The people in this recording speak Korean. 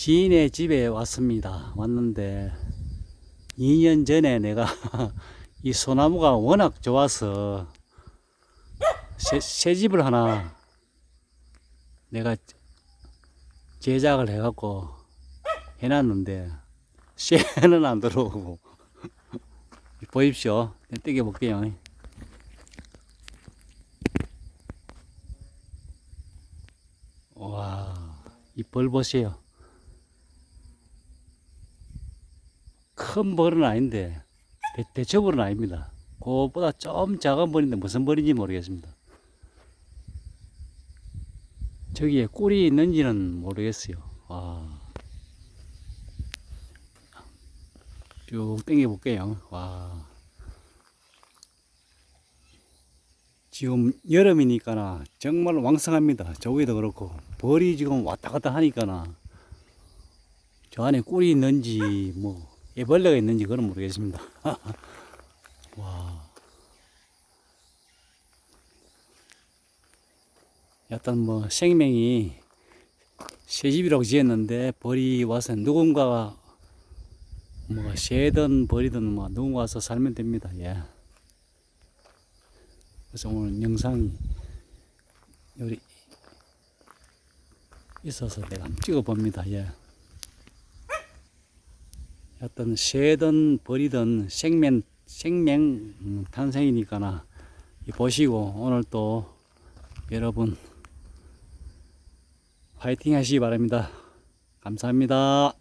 지인의 집에 왔습니다. 왔는데 2년 전에 내가 이 소나무가 워낙 좋아서 새, 새 집을 하나 내가 제작을 해갖고 해놨는데 새는 안 들어오고 보십시오. 뜯겨 볼게요. 와, 이 벌 보세요. 큰 벌은 아닌데 대, 대처벌은 아닙니다. 그것보다 좀 작은 벌인데 무슨 벌인지 모르겠습니다. 저기에 꿀이 있는지는 모르겠어요. 와. 쭉 당겨 볼게요. 와. 지금 여름이니까나 정말 왕성합니다. 저기도 그렇고 벌이 지금 왔다 갔다 하니까나 저 안에 꿀이 있는지 뭐 애벌레가 있는지 그건 모르겠습니다. 와. 약간 뭐 생명이 새 집이라고 지었는데 벌이 와서 누군가가 뭐 새든 벌이든 뭐 누군가 와서 살면 됩니다. 예. 그래서 오늘 영상이 여기 있어서 내가 한번 찍어 봅니다. 예. 어떤 새든 벌이든 생명 생명 음, 탄생이니까나 이 보시고 오늘 또 여러분 파이팅 하시기 바랍니다. 감사합니다.